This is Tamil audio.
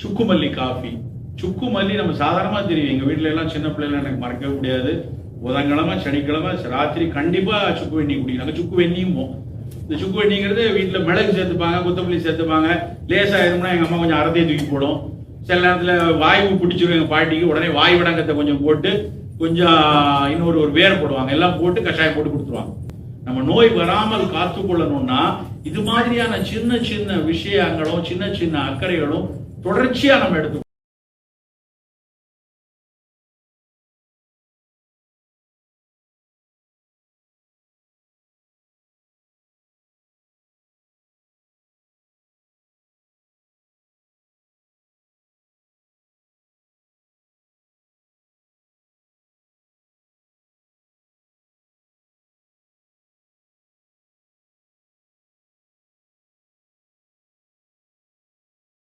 சுக்கு மல்லி காஃபி சுக்கு மல்லி நம்ம சாதாரணமாக தெரியும். எங்கள் வீட்டில எல்லாம் சின்ன பிள்ளைலாம் எனக்கு மறக்கவே முடியாது. புதன்கிழமை சனிக்கிழமை ராத்திரி கண்டிப்பாக சுக்கு வெண்ணி குடிக்கிறாங்க சுக்கு வெண்ணியும் இந்த சுக்கு வெண்ணிங்கிறது வீட்டில் மிளகு சேர்த்துப்பாங்க கொத்தமல்லி சேர்த்துப்பாங்க. லேசா இருந்தோம்னா அம்மா கொஞ்சம் அறத்தையை தூக்கி போடும். சில நேரத்தில் வாய்வு பிடிச்சிரும் எங்கள் பாட்டிக்கு. உடனே வாய் விடங்கத்தை கொஞ்சம் போட்டு கொஞ்சம் இன்னொரு ஒரு வேர் போடுவாங்க. எல்லாம் போட்டு கஷாயம் போட்டு கொடுத்துருவாங்க. நம்ம நோய் வராமல் காத்துக்கொள்ளணும்னா இது மாதிரியான சின்ன சின்ன விஷயங்களும் சின்ன சின்ன அக்கறைகளும் தொடர்ச்சியாக நம்ம எடுத்து